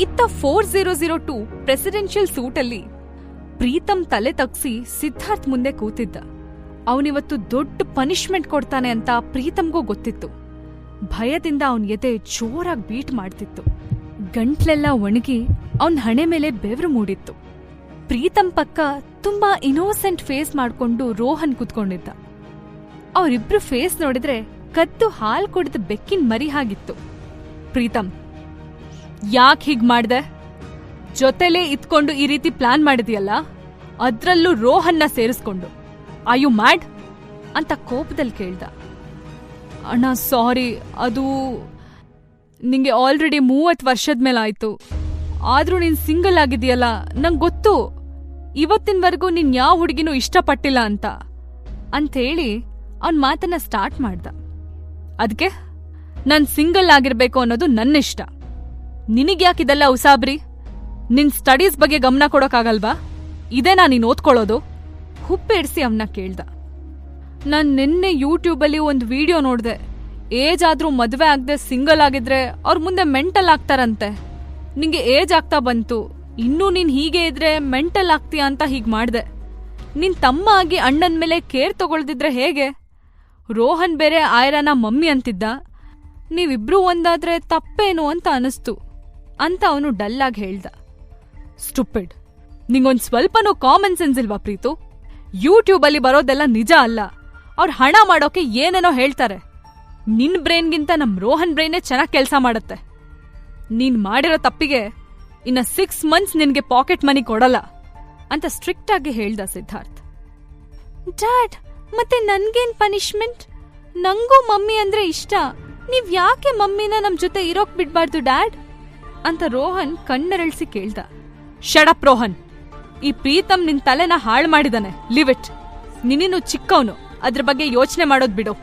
ಇತ್ತ four zero zero two presidential ಸೂಟಲ್ಲಿ Preetham ತಲೆ ತಗ್ಸಿ ಸಿದ್ಧಾರ್ಥ್ ಮುಂದೆ ಕೂತಿದ್ದ. ಅವನಿವತ್ತು ದೊಡ್ಡ ಪನಿಷ್ಮೆಂಟ್ ಕೊಡ್ತಾನೆ ಅಂತ ಪ್ರೀತಮ್ಗೂ ಗೊತ್ತಿತ್ತು. ಭಯದಿಂದ ಅವನ ಎದೆ ಜೋರಾಗಿ ಬೀಟ್ ಮಾಡ್ತಿತ್ತು. ಗಂಟ್ಲೆಲ್ಲ ಒಣಗಿ ಅವನ್ ಹಣೆ ಮೇಲೆ ಬೆವರು ಮೂಡಿತ್ತು. ಪ್ರೀತಮ್ ಪಕ್ಕ ತುಂಬಾ ಇನೋಸೆಂಟ್ ಫೇಸ್ ಮಾಡ್ಕೊಂಡು ರೋಹನ್ ಕೂತ್ಕೊಂಡಿದ್ದ. ಅವರಿಬ್ರು ಫೇಸ್ ನೋಡಿದ್ರೆ ಕದ್ದು ಹಾಲ್ ಕುಡಿದ ಬೆಕ್ಕಿನ ಮರಿ ಹಾಗಿತ್ತು. ಪ್ರೀತಮ್ ಯಾಕ್ ಹೀಗ್ ಮಾಡ್ದೆ? ಜೊತೆಲೇ ಇತ್ಕೊಂಡು ಈ ರೀತಿ ಪ್ಲಾನ್ ಮಾಡಿದ್ಯಲ್ಲ, ಅದ್ರಲ್ಲೂ ರೋಹನ್ನ ಸೇರಿಸ್ಕೊಂಡು. ಯು ಮ್ಯಾಡ್ ಅಂತ ಕೋಪದಲ್ಲಿ ಕೇಳ್ದ. ಅಣ್ಣ ಸಾರಿ ಅದು ನಿಂಗೆ ಆಲ್ರೆಡಿ ಮೂವತ್ತು ವರ್ಷದ ಮೇಲೆ ಆಯ್ತು. ಆದ್ರೂ ನೀನ್ ಸಿಂಗಲ್ ಆಗಿದೆಯಲ್ಲ ನಂಗೆ ಗೊತ್ತು. ಇವತ್ತಿನವರೆಗೂ ನೀನು ಯಾವ ಹುಡುಗಿನೂ ಇಷ್ಟಪಟ್ಟಿಲ್ಲ ಅಂತ. ಅಂಥೇಳಿ ಅವನ್ ಮಾತನ್ನ ಸ್ಟಾರ್ಟ್ ಮಾಡ್ದ. ಅದಕ್ಕೆ ನಾನು ಸಿಂಗಲ್ ಆಗಿರಬೇಕು ಅನ್ನೋದು ನನ್ನಿಷ್ಟ. ನಿನಗ್ಯಾಕಿದೆಲ್ಲ ಉಸಾಬ್ರಿ ನಿನ್ ಸ್ಟಡೀಸ್ ಬಗ್ಗೆ ಗಮನ ಕೊಡೋಕ್ಕಾಗಲ್ವಾ? ಇದೇನಾ ನೀನು ಓದ್ಕೊಳ್ಳೋದು? ಹುಪ್ಪೇಡ್ಸಿ ಅವನ್ನ ಕೇಳ್ದ. ನಾನು ನಿನ್ನೆ ಯೂಟ್ಯೂಬಲ್ಲಿ ಒಂದು ವಿಡಿಯೋ ನೋಡಿದೆ. ಏಜ್ ಆದರೂ ಮದುವೆ ಆಗದೆ ಸಿಂಗಲ್ ಆಗಿದ್ರೆ ಅವ್ರ ಮುಂದೆ ಮೆಂಟಲ್ ಆಗ್ತಾರಂತೆ. ನಿಂಗೆ ಏಜ್ ಆಗ್ತಾ ಬಂತು. ಇನ್ನೂ ನೀನು ಹೀಗೆ ಇದ್ರೆ ಮೆಂಟಲ್ ಆಗ್ತೀಯಾ ಅಂತ ಹೀಗೆ ಮಾಡಿದೆ. ನಿನ್ನ ತಮ್ಮ ಆಗಿ ಅಣ್ಣನ ಮೇಲೆ ಕೇರ್ ತಗೊಳ್ದಿದ್ರೆ ಹೇಗೆ? ರೋಹನ್ ಬೇರೆ ಆಯ್ರನ ಮಮ್ಮಿ ಅಂತಿದ್ದ. ನೀವಿಬ್ರೂ ಒಂದಾದ್ರೆ ತಪ್ಪೇನು ಅಂತ ಅನಿಸ್ತು. ಅಂತ ಅವನು ಡಲ್ಲಾಗಿ ಹೇಳ್ದ. ಸ್ಟುಪಿಡ್. ನಿಂಗೊಂದು ಸ್ವಲ್ಪನೂ ಕಾಮನ್ ಸೆನ್ಸ್ ಇಲ್ವಾ ಪ್ರೀತು? ಯೂಟ್ಯೂಬಲ್ಲಿ ಬರೋದೆಲ್ಲ ನಿಜ ಅಲ್ಲ. ಅವ್ರು ಹಣ ಮಾಡೋಕೆ ಏನೇನೋ ಹೇಳ್ತಾರೆ. ನಿನ್ ಬ್ರೈನ್ಗಿಂತ ನಮ್ ರೋಹನ್ ಬ್ರೈನೇ ಚೆನ್ನಾಗಿ ಕೆಲಸ ಮಾಡುತ್ತೆ. ನೀನ್ ಮಾಡಿರೋ ತಪ್ಪಿಗೆ ಇನ್ನ ಸಿಕ್ಸ್ ಮಂತ್ಸ್ ನಿನ್ಗೆ ಪಾಕೆಟ್ ಮನಿ ಕೊಡಲ್ಲ ಅಂತ ಸ್ಟ್ರಿಕ್ಟ್ ಆಗಿ ಹೇಳ್ದ ಸಿದ್ಧಾರ್ಥ್. ಡ್ಯಾಡ್, ಮತ್ತೆ ನನ್ಗೇನ್ ಪನಿಷ್ಮೆಂಟ್? ನಂಗೂ ಮಮ್ಮಿ ಅಂದ್ರೆ ಇಷ್ಟ. ನೀವ್ ಯಾಕೆ ಮಮ್ಮಿನ ನಮ್ ಜೊತೆ ಇರೋಕ್ ಬಿಡ್ಬಾರ್ದು, ಡ್ಯಾಡ್? ಅಂತ ರೋಹನ್ ಕಣ್ಣರಳಿಸಿ ಕೇಳ್ದ. ಶಡಪ್ ರೋಹನ್, ಈ ಪ್ರೀತಮ್ ನಿನ್ ತಲೆನ ಹಾಳು ಮಾಡಿದಾನೆ. Leave it. ನಿನ್ನೂ ಚಿಕ್ಕವನು. ಅದ್ರ ಬಗ್ಗೆ ಯೋಚನೆ ಮಾಡೋದ್ ಬಿಡು.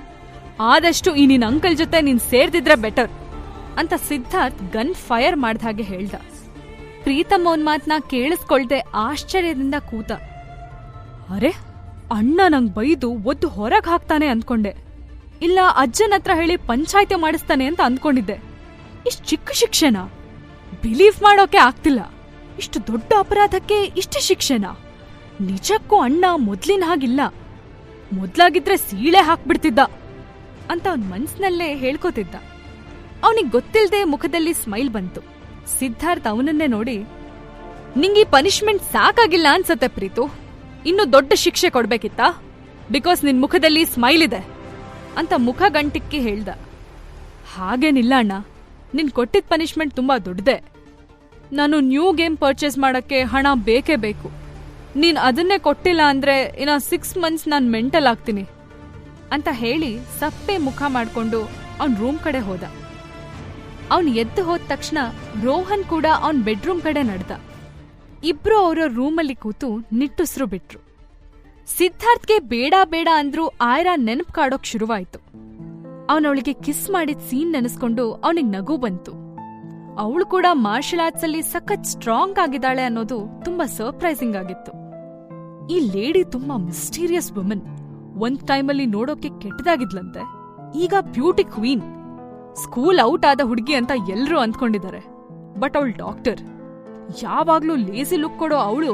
ಆದಷ್ಟು ಈ ನಿನ್ ಅಂಕಲ್ ಜೊತೆ ನೀನ್ ಸೇರ್ದಿದ್ರೆ ಬೆಟರ್, ಅಂತ ಸಿದ್ಧಾರ್ಥ್ ಗನ್ ಫೈರ್ ಮಾಡ್ದ ಹಾಗೆ ಹೇಳ್ದ. ಪ್ರೀತಮ್ ಅವನ್ ಮಾತ್ನ ಕೇಳಿಸ್ಕೊಳ್ದೆ ಆಶ್ಚರ್ಯದಿಂದ ಕೂತ. ಅರೆ, ಅಣ್ಣ ನಂಗ್ ಬೈದು ಒದ್ದು ಹೊರಗ್ ಹಾಕ್ತಾನೆ ಅಂದ್ಕೊಂಡೆ ಇಲ್ಲ ಅಜ್ಜನ ಹತ್ರ ಹೇಳಿ ಪಂಚಾಯತಿ ಮಾಡಿಸ್ತಾನೆ ಅಂತ ಅಂದ್ಕೊಂಡಿದ್ದೆ ಇಷ್ಟ್ ಚಿಕ್ಕ ಶಿಕ್ಷೆನಾ? ಬಿಲೀವ್ ಮಾಡೋಕೆ ಆಗ್ತಿಲ್ಲ. ಇಷ್ಟು ದೊಡ್ಡ ಅಪರಾಧಕ್ಕೆ ಇಷ್ಟು ಶಿಕ್ಷೆನಾ? ನಿಜಕ್ಕೂ ಅಣ್ಣ ಮೊದ್ಲಿನ ಹಾಗಿಲ್ಲ. ಮೊದ್ಲಾಗಿದ್ರೆ ಸೀಳೆ ಹಾಕ್ಬಿಡ್ತಿದ್ದ ಅಂತ ಅವನ್ ಮನ್ಸ್ನಲ್ಲೇ ಹೇಳ್ಕೋತಿದ್ದ. ಅವನಿಗೆ ಗೊತ್ತಿಲ್ಲದೆ ಮುಖದಲ್ಲಿ ಸ್ಮೈಲ್ ಬಂತು. ಸಿದ್ಧಾರ್ಥ್ ಅವನನ್ನೇ ನೋಡಿ, ನಿಂಗೆ ಪನಿಷ್ಮೆಂಟ್ ಸಾಕಾಗಿಲ್ಲ ಅನ್ಸತ್ತೆ ಪ್ರೀತು. ಇನ್ನು ದೊಡ್ಡ ಶಿಕ್ಷೆ ಕೊಡ್ಬೇಕಿತ್ತಾ? ಬಿಕಾಸ್ ನಿನ್ ಮುಖದಲ್ಲಿ ಸ್ಮೈಲ್ ಇದೆ. ಅಂತ ಮುಖ ಗಂಟಿಕ್ಕಿ ಹೇಳ್ದ. ಹಾಗೇನಿಲ್ಲ ಅಣ್ಣ. ನಿನ್ ಕೊಟ್ಟಿದ್ ಪನಿಷ್ಮೆಂಟ್ ತುಂಬಾ ದೊಡ್ಡದೆ. ನಾನು ನ್ಯೂ ಗೇಮ್ ಪರ್ಚೇಸ್ ಮಾಡಕ್ಕೆ ಹಣ ಬೇಕೇ ಬೇಕು. ನೀನ್ ಅದನ್ನೇ ಕೊಟ್ಟಿಲ್ಲ ಅಂದ್ರೆ ಇನ್ನ ಸಿಕ್ಸ್ ಮಂತ್ಸ್ ನಾನು ಮೆಂಟಲ್ ಆಗ್ತೀನಿ. ಅಂತ ಹೇಳಿ ಸಪ್ಪೆ ಮುಖ ಮಾಡ್ಕೊಂಡು ಅವನ್ ರೂಮ್ ಕಡೆ ಹೋದ. ಅವನ್ ಎದ್ದು ಹೋದ ತಕ್ಷಣ ರೋಹನ್ ಕೂಡ ಅವನ್ ಬೆಡ್ರೂಮ್ ಕಡೆ ನಡೆದ. ಇಬ್ರು ಅವರ ರೂಮಲ್ಲಿ ಕೂತು ನಿಟ್ಟುಸ್ರು ಬಿಟ್ರು. ಸಿದ್ಧಾರ್ಥ್ಗೆ ಬೇಡ ಬೇಡ ಅಂದ್ರೂ ಆಯ್ರಾ ನೆನಪು ಕಾಡೋಕ್ ಶುರುವಾಯ್ತು. ಅವನವಳಿಗೆ ಕಿಸ್ ಮಾಡಿದ ಸೀನ್ ನೆನೆಸ್ಕೊಂಡು ಅವನಿಗೆ ನಗು ಬಂತು. ಅವಳು ಕೂಡ ಮಾರ್ಷಲ್ ಆರ್ಟ್ಸ್ ಅಲ್ಲಿ ಸಖತ್ ಸ್ಟ್ರಾಂಗ್ ಆಗಿದ್ದಾಳೆ ಅನ್ನೋದು ತುಂಬಾ ಸರ್ಪ್ರೈಸಿಂಗ್ ಆಗಿತ್ತು. ಈ ಲೇಡಿ ತುಂಬಾ ಮಿಸ್ಟೀರಿಯಸ್ ವುಮನ್ ಒಂದ್ ಟೈಮಲ್ಲಿ ನೋಡೋಕೆ ಕೆಟ್ಟದಾಗಿದ್ಲಂತೆ. ಈಗ ಬ್ಯೂಟಿ ಕ್ವೀನ್ ಸ್ಕೂಲ್ ಔಟ್ ಆದ ಹುಡುಗಿ ಅಂತ ಎಲ್ಲರೂ ಅಂದ್ಕೊಂಡಿದ್ದಾರೆ. ಬಟ್ ಅವಳು ಡಾಕ್ಟರ್ ಯಾವಾಗ್ಲೂ ಲೇಸಿ ಲುಕ್ ಕೊಡೋ ಅವಳು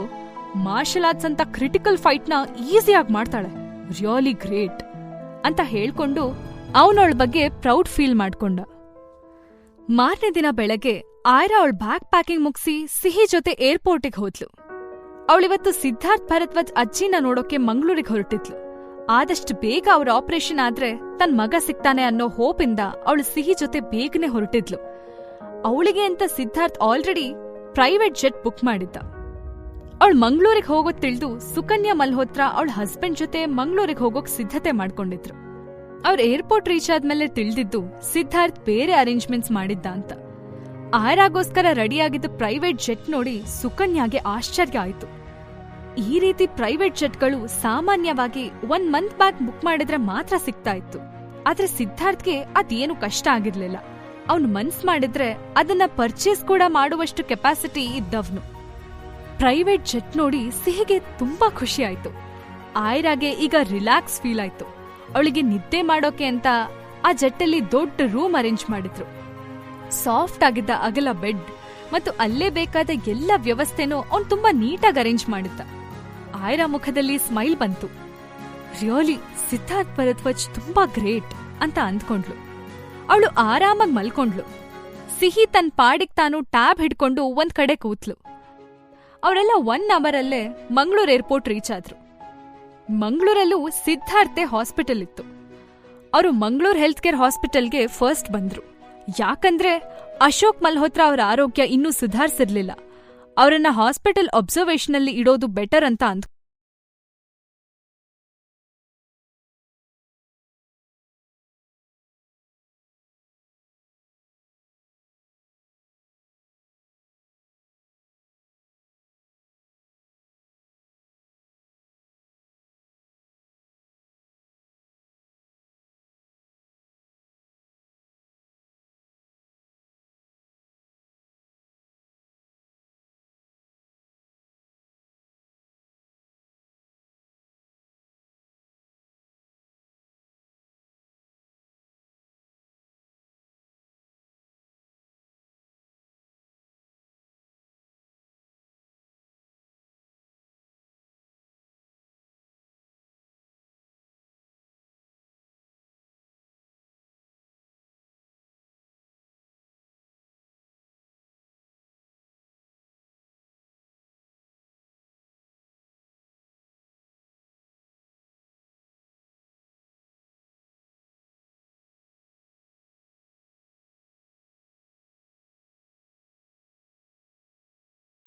ಮಾರ್ಷಲ್ ಆರ್ಟ್ಸ್ ಅಂತ ಕ್ರಿಟಿಕಲ್ ಫೈಟ್ನ ಈಸಿಯಾಗಿ ಮಾಡ್ತಾಳೆ. ರಿಯಲಿ ಗ್ರೇಟ್ ಅಂತ ಹೇಳ್ಕೊಂಡು ಅವನವಳ ಬಗ್ಗೆ ಪ್ರೌಡ್ ಫೀಲ್ ಮಾಡ್ಕೊಂಡ. ಮಾರನೇ ದಿನ ಬೆಳಗ್ಗೆ ಆಯ್ರಾ ಅವಳ ಬ್ಯಾಗ್ ಪ್ಯಾಕಿಂಗ್ ಮುಗಿಸಿ ಸಿಹಿ ಜೊತೆ ಏರ್ಪೋರ್ಟಿಗೆ ಹೋದ್ಲು. ಅವಳಿವತ್ತು ಸಿದ್ಧಾರ್ಥ್ ಭರದ್ವಾಜ್ ಅಜ್ಜಿನ ನೋಡೋಕೆ ಮಂಗಳೂರಿಗೆ ಹೊರಟಿದ್ಲು. ಆದಷ್ಟು ಬೇಗ ಅವರ ಆಪರೇಷನ್ ಆದ್ರೆ ತನ್ ಮಗ ಸಿಗ್ತಾನೆ ಅನ್ನೋ ಹೋಪಿಂದ ಅವಳು ಸಿಹಿ ಜೊತೆ ಬೇಗನೆ ಹೊರಟಿದ್ಲು. ಅವಳಿಗೆ ಅಂತ Siddharth already private jet book ಮಾಡಿದ್ದ. ಅವಳು ಮಂಗಳೂರಿಗೆ ಹೋಗೋದ್ ತಿಳಿದು ಸುಕನ್ಯಾ ಮಲ್ಹೋತ್ರ ಅವಳ ಹಸ್ಬೆಂಡ್ ಜೊತೆ ಮಂಗಳೂರಿಗೆ ಹೋಗೋಕ್ ಸಿದ್ಧತೆ ಮಾಡ್ಕೊಂಡಿದ್ರು. ಅವ್ರ ಏರ್ಪೋರ್ಟ್ ರೀಚ್ ಆದ್ಮೇಲೆ ತಿಳಿದಿದ್ದು ಸಿದ್ಧಾರ್ಥ್ ಬೇರೆ ಅರೇಂಜ್ಮೆಂಟ್ಸ್ ಮಾಡಿದ್ದ ಅಂತ. ಆಯ್ರಾಗೋಸ್ಕರ ರೆಡಿಯಾಗಿದ್ದ ಪ್ರೈವೇಟ್ ಜೆಟ್ ನೋಡಿ ಸುಕನ್ಯಾಗೆ ಆಶ್ಚರ್ಯ ಆಯ್ತು. ಈ ರೀತಿ ಪ್ರೈವೇಟ್ ಜೆಟ್ಗಳು ಸಾಮಾನ್ಯವಾಗಿ ಒನ್ ಮಂತ್ ಬ್ಯಾಕ್ ಬುಕ್ ಮಾಡಿದ್ರೆ ಮಾತ್ರ ಸಿಗ್ತಾ ಇತ್ತು. ಆದ್ರೆ ಸಿದ್ಧಾರ್ಥ್ಗೆ ಅದೇನು ಕಷ್ಟ ಆಗಿರ್ಲಿಲ್ಲ. ಅವನು ಮನ್ಸ್ ಮಾಡಿದ್ರೆ ಅದನ್ನ ಪರ್ಚೇಸ್ ಕೂಡ ಮಾಡುವಷ್ಟು ಕೆಪಾಸಿಟಿ ಇದ್ದವ್ನು. ಪ್ರೈವೇಟ್ ಜೆಟ್ ನೋಡಿ ಸಿಹಿಗೆ ತುಂಬಾ ಖುಷಿ ಆಯ್ತು. ಆಯ್ರಾಗೆ ಈಗ ರಿಲ್ಯಾಕ್ಸ್ ಫೀಲ್ ಆಯ್ತು. ಅವಳಿಗೆ ನಿದ್ದೆ ಮಾಡೋಕೆ ಅಂತ ಆ ಜಟ್ಟಲ್ಲಿ ದೊಡ್ಡ ರೂಮ್ ಅರೇಂಜ್ ಮಾಡಿದ್ರು. ಸಾಫ್ಟ್ ಆಗಿದ್ದ ಅಗಲ ಬೆಡ್ ಮತ್ತು ಅಲ್ಲೇ ಬೇಕಾದ ಎಲ್ಲ ವ್ಯವಸ್ಥೆನೂ ಅವ್ನ್ ತುಂಬಾ ನೀಟಾಗಿ ಅರೇಂಜ್ ಮಾಡಿದ್ದ. ಆಯ್ರಾ ಮುಖದಲ್ಲಿ ಸ್ಮೈಲ್ ಬಂತು. ರಿಯಲಿ, ಸಿದ್ಧಾರ್ಥ್ ಭರದ್ವಾಜ್ ತುಂಬಾ ಗ್ರೇಟ್ ಅಂತ ಅಂದ್ಕೊಂಡ್ಲು ಅವಳು ಆರಾಮಾಗಿ ಮಲ್ಕೊಂಡ್ಲು ಸಿಹಿ ತನ್ ಪಾಡಿಗ್ ತಾನು ಟ್ಯಾಬ್ ಹಿಡ್ಕೊಂಡು ಒಂದ್ ಕಡೆ ಕೂತ್ಲು ಅವರೆಲ್ಲ ಒನ್ ಅವರಲ್ಲೇ ಮಂಗಳೂರು ಏರ್ಪೋರ್ಟ್ ರೀಚ್ ಆದ್ರು. ಮಂಗಳೂರಲ್ಲೂ ಸಿದ್ಧಾರ್ಥೆ ಹಾಸ್ಪಿಟಲ್ ಇತ್ತು. ಅವರು ಮಂಗಳೂರು ಹೆಲ್ತ್ ಕೇರ್ ಹಾಸ್ಪಿಟಲ್ಗೆ ಫಸ್ಟ್ ಬಂದ್ರು. ಯಾಕಂದ್ರೆ ಅಶೋಕ್ ಮಲ್ಹೋತ್ರಾ ಅವರ ಆರೋಗ್ಯ ಇನ್ನೂ ಸುಧಾರಿಸಿರ್ಲಿಲ್ಲ. ಅವರನ್ನ ಹಾಸ್ಪಿಟಲ್ ಅಬ್ಸರ್ವೇಷನಲ್ಲಿ ಇಡೋದು ಬೆಟರ್ ಅಂತ ಅಂದ್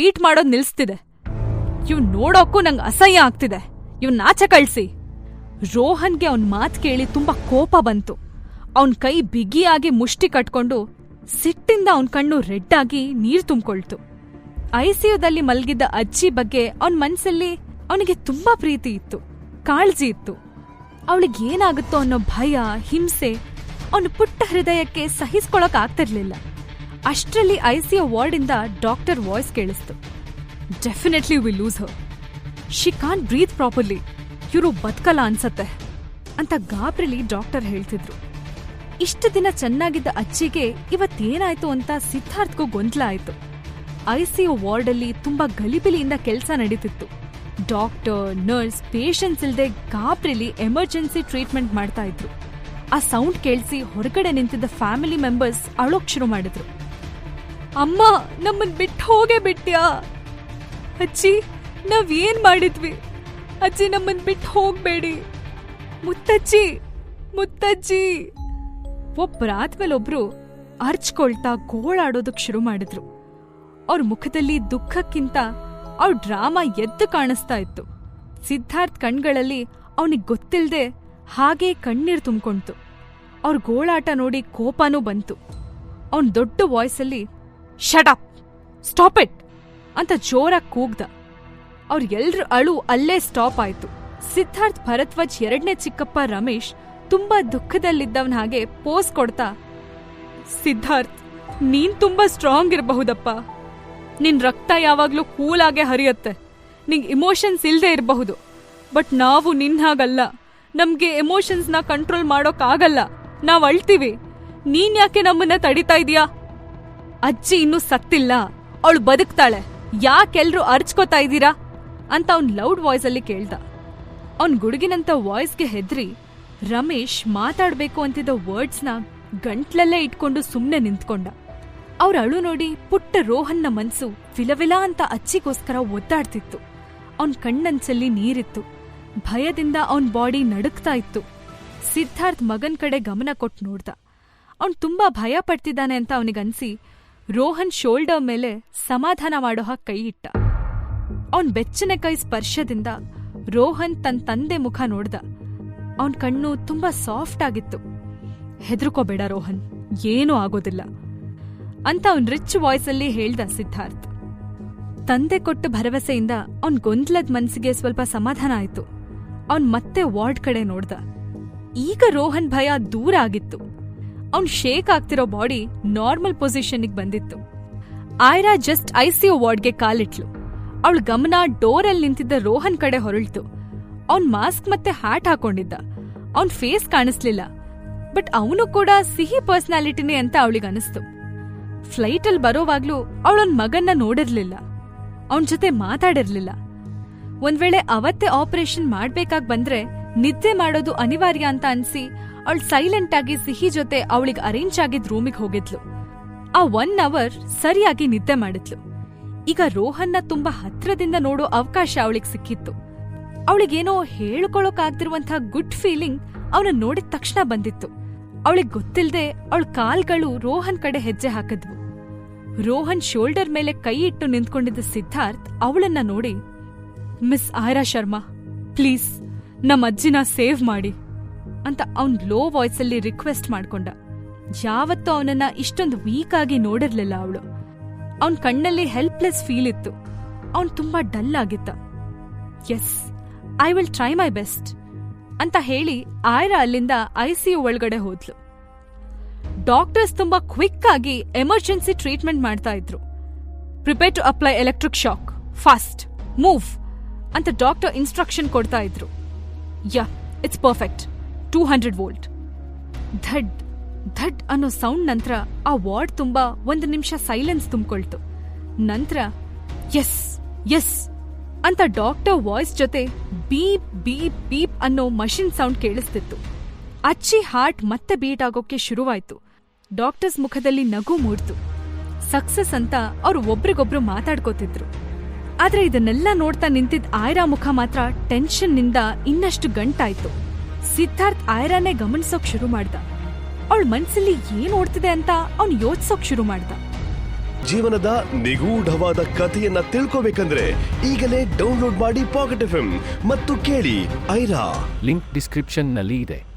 ಟ್ರೀಟ್ ಮಾಡೋದ್ ನಿಲ್ಸ್ತಿದೆ. ಇವ್ ನೋಡೋಕ್ಕೂ ನಂಗೆ ಅಸಹ್ಯ ಆಗ್ತಿದೆ. ಇವ್ ನಾಚ ಕಳ್ಸಿ. ರೋಹನ್ಗೆ ಅವನ್ ಮಾತ್ ಕೇಳಿ ತುಂಬಾ ಕೋಪ ಬಂತು. ಅವನ್ ಕೈ ಬಿಗಿಯಾಗಿ ಮುಷ್ಟಿ ಕಟ್ಕೊಂಡು ಸಿಟ್ಟಿಂದ ಅವನ್ ಕಣ್ಣು ರೆಡ್ ಆಗಿ ನೀರ್ ತುಂಬಿಕೊಳ್ತು. ಐಸಿಯುದಲ್ಲಿ ಮಲಗಿದ್ದ ಅಜ್ಜಿ ಬಗ್ಗೆ ಅವನ್ ಮನ್ಸಲ್ಲಿ ಅವನಿಗೆ ತುಂಬಾ ಪ್ರೀತಿ ಇತ್ತು. ಕಾಳಜಿ ಇತ್ತು. ಅವಳಿಗೆ ಏನಾಗುತ್ತೋ ಅನ್ನೋ ಭಯ, ಹಿಂಸೆ ಅವನ ಪುಟ್ಟ ಹೃದಯಕ್ಕೆ ಸಹಿಸ್ಕೊಳಕ್ ಆಗ್ತಿರ್ಲಿಲ್ಲ. ಅಷ್ಟ್ರಲ್ಲಿ ಐಸಿಯು ವಾರ್ಡಿಂದ doctor voice ಕೇಳಿಸ್ತು. Definitely we lose her. She can't breathe properly. ಇವರು ಬದುಕಲ್ಲ ಅನ್ಸತ್ತೆ ಅಂತ ಗಾಬ್ರಿಲಿ ಡಾಕ್ಟರ್ ಹೇಳ್ತಿದ್ರು. ಇಷ್ಟು ದಿನ ಚೆನ್ನಾಗಿದ್ದ ಅಜ್ಜಿಗೆ ಇವತ್ತೇನಾಯ್ತು ಅಂತ ಸಿದ್ಧಾರ್ಥ್ಗೂ ಗೊಂದಲ ಆಯ್ತು. ಐಸಿಯು ವಾರ್ಡಲ್ಲಿ ತುಂಬಾ ಗಲಿಬಿಲಿಯಿಂದ ಕೆಲಸ ನಡೀತಿತ್ತು. ಡಾಕ್ಟರ್, ನರ್ಸ್, ಪೇಷಂಟ್ಸ್ ಇಲ್ದೆ ಗಾಬ್ರಿಲಿ ಎಮರ್ಜೆನ್ಸಿ ಟ್ರೀಟ್ಮೆಂಟ್ ಮಾಡ್ತಾ ಇದ್ರು. ಆ ಸೌಂಡ್ ಕೇಳಿಸಿ ಹೊರಗಡೆ ನಿಂತಿದ್ದ ಫ್ಯಾಮಿಲಿ ಮೆಂಬರ್ಸ್ ಅಳೋಕ್ ಶುರು ಮಾಡಿದ್ರು. ಅಮ್ಮ ನಮ್ಮನ್ ಬಿಟ್ಟು ಹೋಗೇ ಬಿಟ್ಯಾ? ಅಜ್ಜಿ ನಾವ್ ಏನ್ ಮಾಡಿದ್ವಿ? ಅಜ್ಜಿ, ನಮ್ಮನ್ ಬಿಟ್ಟು ಹೋಗ್ಬೇಡಿ. ಮುತ್ತಜ್ಜಿ ಮುತ್ತಜ್ಜಿ. ಒಬ್ಬರಾದ್ಮೇಲೆ ಒಬ್ರು ಅರ್ಚ್ಕೊಳ್ತಾ ಗೋಳಾಡೋದಕ್ ಶುರು ಮಾಡಿದ್ರು. ಅವ್ರ ಮುಖದಲ್ಲಿ ದುಃಖಕ್ಕಿಂತ ಅವ್ರ ಡ್ರಾಮಾ ಎದ್ದು ಕಾಣಿಸ್ತಾ ಇತ್ತು. ಸಿದ್ಧಾರ್ಥ್ ಕಣ್ಗಳಲ್ಲಿ ಅವನಿಗೆ ಗೊತ್ತಿಲ್ದೆ ಹಾಗೇ ಕಣ್ಣೀರ್ ತುಂಬ್ಕೊಂತು ಅವ್ರ ಗೋಳಾಟ ನೋಡಿ ಕೋಪನೂ ಬಂತು. ಅವನ್ ದೊಡ್ಡ ವಾಯ್ಸಲ್ಲಿ ಶಟ್ ಅಪ್ ಸ್ಟಾಪ್ ಇಟ್ ಅಂತ ಜೋರಾಗಿ ಕೂಗ್ದ. ಅವ್ರ ಎಲ್ರ ಅಳು ಅಲ್ಲೇ ಸ್ಟಾಪ್ ಆಯ್ತು. ಸಿದ್ಧಾರ್ಥ್ ಭರತ್ವಜ್ ಎರಡನೇ ಚಿಕ್ಕಪ್ಪ ರಮೇಶ್ ತುಂಬಾ ದುಃಖದಲ್ಲಿದ್ದವನ ಹಾಗೆ ಪೋಸ್ ಕೊಡ್ತಾ, ಸಿದ್ಧಾರ್ಥ್, ನೀನ್ ತುಂಬಾ ಸ್ಟ್ರಾಂಗ್ ಇರಬಹುದಪ್ಪ. ನಿನ್ ರಕ್ತ ಯಾವಾಗ್ಲೂ ಆಗೇ ಹರಿಯತ್ತೆ. ನಿಂಗೆ ಇಮೋಷನ್ಸ್ ಇಲ್ಲದೆ ಇರಬಹುದು. ಬಟ್ ನಾವು ನಿನ್ ಹಾಗಲ್ಲ. ನಮ್ಗೆ ಎಮೋಷನ್ಸ್ನ ಕಂಟ್ರೋಲ್ ಮಾಡೋಕ್ಕಾಗಲ್ಲ ನಾವ್ ಅಳ್ತೀವಿ. ನೀನ್ ಯಾಕೆ ನಮ್ಮನ್ನ ತಡಿತಾ ಇದೀಯಾ ಅಜ್ಜಿ ಇನ್ನೂ ಸತ್ತಿಲ್ಲ. ಅವಳು ಬದುಕ್ತಾಳೆ. ಯಾಕೆಲ್ರೂ ಅರ್ಚ್ಕೋತಾ ಇದ್ದೀರಾ? ಅಂತ ಅವ್ನ್ ಲೌಡ್ ವಾಯ್ಸ್ ಅಲ್ಲಿ ಕೇಳ್ದ. ಅವನ್ ಗುಡುಗಿನಂತ ವಾಯ್ಸ್ಗೆ ಹೆದ್ರಿ ರಮೇಶ್ ಮಾತಾಡ್ಬೇಕು ಅಂತಿದ್ದ ವರ್ಡ್ಸ್ನ ಗಂಟ್ಲಲ್ಲೇ ಇಟ್ಕೊಂಡು ಸುಮ್ನೆ ನಿಂತ್ಕೊಂಡ. ಅವ್ರ ಅಳು ನೋಡಿ ಪುಟ್ಟ ರೋಹನ್ನ ಮನ್ಸು ವಿಲವಿಲ ಅಂತ ಅಜ್ಜಿಗೋಸ್ಕರ ಒದ್ದಾಡ್ತಿತ್ತು. ಅವನ್ ಕಣ್ಣಂಚಲ್ಲಿ ನೀರಿತ್ತು. ಭಯದಿಂದ ಅವನ್ ಬಾಡಿ ನಡುಕ್ತಾ ಇತ್ತು. ಸಿದ್ಧಾರ್ಥ್ ಮಗನ್ ಕಡೆ ಗಮನ ಕೊಟ್ಟು ನೋಡ್ದ. ಅವನ್ ತುಂಬಾ ಭಯ ಪಡ್ತಿದ್ದಾನೆ ಅಂತ ಅವನಿಗನ್ಸಿ ರೋಹನ್ ಶೋಲ್ಡರ್ ಮೇಲೆ ಸಮಾಧಾನ ಮಾಡೋ ಹಾಗೆ ಕೈ ಇಟ್ಟ. ಅವನ್ ಬೆಚ್ಚನೆ ಕೈ ಸ್ಪರ್ಶದಿಂದ ರೋಹನ್ ತನ್ನ ತಂದೆ ಮುಖ ನೋಡ್ದ. ಅವನ್ ಕಣ್ಣು ತುಂಬಾ ಸಾಫ್ಟ್ ಆಗಿತ್ತು. ಹೆದರ್ಕೋಬೇಡ ರೋಹನ್, ಏನೂ ಆಗೋದಿಲ್ಲ ಅಂತ ಅವನ್ ರಿಚ್ ವಾಯ್ಸಲ್ಲಿ ಹೇಳ್ದ ಸಿದ್ಧಾರ್ಥ್. ತಂದೆ ಕೊಟ್ಟ ಭರವಸೆಯಿಂದ ಅವನ್ ಗೊಂದಲದ ಮನ್ಸಿಗೆ ಸ್ವಲ್ಪ ಸಮಾಧಾನ ಆಯ್ತು. ಅವನ್ ಮತ್ತೆ ವಾರ್ಡ್ ಕಡೆ ನೋಡ್ದ. ಈಗ ರೋಹನ್ ಭಯ ದೂರ ಆಗಿತ್ತು. ಅವನ್ ಶೇಕ್ ಆಗ್ತಿರೋ ಬಾಡಿ ನಾರ್ಮಲ್ ಪೊಸಿಷನ್ಗೆ ಬಂದಿತ್ತು. ಆಯ್ರಾ ಜಸ್ಟ್ ಐಸಿಯು ವಾರ್ಡ್ಗೆ ಕಾಲಿಟ್ಲು. ಅವಳ ಗಮನ ಡೋರಲ್ಲಿ ನಿಂತಿದ್ದ ರೋಹನ್ ಕಡೆ ಹೊರಳ್ತು. ಅವನ್ ಮಾಸ್ಕ್ ಮತ್ತೆ ಹ್ಯಾಟ್ ಹಾಕೊಂಡಿದ್ದ. ಅವನ್ ಫೇಸ್ ಕಾಣಿಸ್ಲಿಲ್ಲ. ಬಟ್ ಅವನು ಕೂಡ ಸಿಹಿ ಪರ್ಸನಾಲಿಟಿನೇ ಅಂತ ಅವಳಿಗೆ ಅನಿಸ್ತು. ಫ್ಲೈಟಲ್ ಬರೋವಾಗ್ಲೂ ಅವಳೊಂದ್ ಮಗನ್ನ ನೋಡಿರ್ಲಿಲ್ಲ. ಅವನ್ ಜೊತೆ ಮಾತಾಡಿರ್ಲಿಲ್ಲ. ಒಂದ್ ವೇಳೆ ಅವತ್ತೇ ಆಪರೇಷನ್ ಮಾಡ್ಬೇಕಾಗ್ ಬಂದ್ರೆ ನಿದ್ದೆ ಮಾಡೋದು ಅನಿವಾರ್ಯ ಅಂತ ಅನ್ಸಿ ಅವಳು ಸೈಲೆಂಟ್ ಆಗಿ ಸಿಹಿ ಜೊತೆ ಅವಳಿಗೆ ಅರೇಂಜ್ ಆಗಿದ್ ರೂಮಿಗೆ ಹೋಗಿದ್ಲು. ಆ ಒನ್ ಅವರ್ ಸರಿಯಾಗಿ ನಿದ್ದೆ ಮಾಡಿದ್ಲು. ಈಗ ರೋಹನ್ನ ತುಂಬಾ ಹತ್ರದಿಂದ ನೋಡೋ ಅವಕಾಶ ಅವಳಿಗೆ ಸಿಕ್ಕಿತ್ತು. ಅವಳಿಗೇನೋ ಹೇಳ್ಕೊಳಕ್ಕಾಗ್ದಿರುವಂತಹ ಗುಡ್ ಫೀಲಿಂಗ್ ಅವನ ನೋಡಿದ ತಕ್ಷಣ ಬಂದಿತ್ತು. ಅವಳಿಗೆ ಗೊತ್ತಿಲ್ಲದೆ ಅವಳ ಕಾಲ್ಗಳು ರೋಹನ್ ಕಡೆ ಹೆಜ್ಜೆ ಹಾಕಿದ್ವು. ರೋಹನ್ ಶೋಲ್ಡರ್ ಮೇಲೆ ಕೈ ಇಟ್ಟು ನಿಂತ್ಕೊಂಡಿದ್ದ ಸಿದ್ಧಾರ್ಥ್ ಅವಳನ್ನ ನೋಡಿ ಮಿಸ್ ಆಯರಾ ಶರ್ಮಾ ಪ್ಲೀಸ್ ನಮ್ಮ ಅಜ್ಜಿನ ಸೇವ್ ಮಾಡಿ. ಅಂತ ಅವನ್ ಲೋ ವಾಯ್ಸಲ್ಲಿ ರಿಕ್ವೆಸ್ಟ್ ಮಾಡ್ಕೊಂಡ. ಯಾವತ್ತೂ ಅವನನ್ನ ಇಷ್ಟೊಂದು ವೀಕ್ ಆಗಿ ನೋಡಿರ್ಲಿಲ್ಲ ಅವಳು. ಅವನ್ ಕಣ್ಣಲ್ಲಿ ಹೆಲ್ಪ್ಲೆಸ್ ಫೀಲ್ ಇತ್ತು. ಅವನ್ ತುಂಬಾ ಡಲ್ ಆಗಿತ್ತ yes I will try my best ಅಂತ ಹೇಳಿ ಆಯ್ರಾ ಅಲ್ಲಿಂದ ಐಸಿಯು ಒಳಗಡೆ ಹೋದ್ಲು. ಡಾಕ್ಟರ್ಸ್ ತುಂಬಾ ಕ್ವಿಕ್ ಆಗಿ ಎಮರ್ಜೆನ್ಸಿ ಟ್ರೀಟ್ಮೆಂಟ್ ಮಾಡ್ತಾ ಇದ್ರು. Prepare to apply electric shock fast move ಅಂತ ಡಾಕ್ಟರ್ ಇನ್ಸ್ಟ್ರಕ್ಷನ್ ಕೊಡ್ತಾ ಇದ್ರು. Yeah it's perfect two hundred volt. ಧಡ್ ಧಡ್ ಅನ್ನೋ ಸೌಂಡ್ ನಂತರ ಆ ವಾರ್ಡ್ ತುಂಬಾ ಒಂದು ನಿಮಿಷ ಸೈಲೆನ್ಸ್ ತುಂಬಿಕೊಳ್ತು. ನಂತರ, ಎಸ್ ಎಸ್ ಅಂತ ಡಾಕ್ಟರ್ ವಾಯ್ಸ್ ಜೊತೆ ಬೀಪ್ ಬೀಪ್ ಬೀಪ್ ಅನ್ನೋ ಮಷಿನ್ ಸೌಂಡ್ ಕೇಳಿಸ್ತಿತ್ತು. ಅಚ್ಚಿ ಹಾರ್ಟ್ ಮತ್ತೆ ಬೀಟ್ ಆಗೋಕೆ ಶುರುವಾಯ್ತು. ಡಾಕ್ಟರ್ಸ್ ಮುಖದಲ್ಲಿ ನಗು ಮೂಡ್ತು. ಸಕ್ಸಸ್ ಅಂತ ಅವರು ಒಬ್ರಿಗೊಬ್ರು ಮಾತಾಡ್ಕೋತಿದ್ರು. ಆದ್ರೆ ಇದನ್ನೆಲ್ಲ ನೋಡ್ತಾ ನಿಂತಿದ್ದ ಆಯ್ರಾ ಮುಖ ಮಾತ್ರ ಟೆನ್ಷನ್ನಿಂದ ಇನ್ನಷ್ಟು ಗಂಟಾಯ್ತು. ಸಿದ್ಧಾರ್ಥ್ ಆಯ್ರಾನೇ ಗಮನಿಸೋಕ್ ಶುರು ಮಾಡ್ದ. ಅವಳ ಮನ್ಸಲ್ಲಿ ಏನ್ ಓಡ್ತಿದೆ ಅಂತ ಅವನು ಯೋಚಿಸೋಕ್ ಶುರು ಮಾಡ್ದ. ಜೀವನದ ನಿಗೂಢವಾದ ಕಥೆಯನ್ನ ತಿಳ್ಕೋಬೇಕಂದ್ರೆ ಈಗಲೇ ಡೌನ್ಲೋಡ್ ಮಾಡಿ ಪಾಕೆಟ್ ಎಫ್ ಮತ್ತು ಕೇಳಿ ಐರಾ. ಲಿಂಕ್ ಡಿಸ್ಕ್ರಿಪ್ಷನ್ನಲ್ಲಿ ಇದೆ.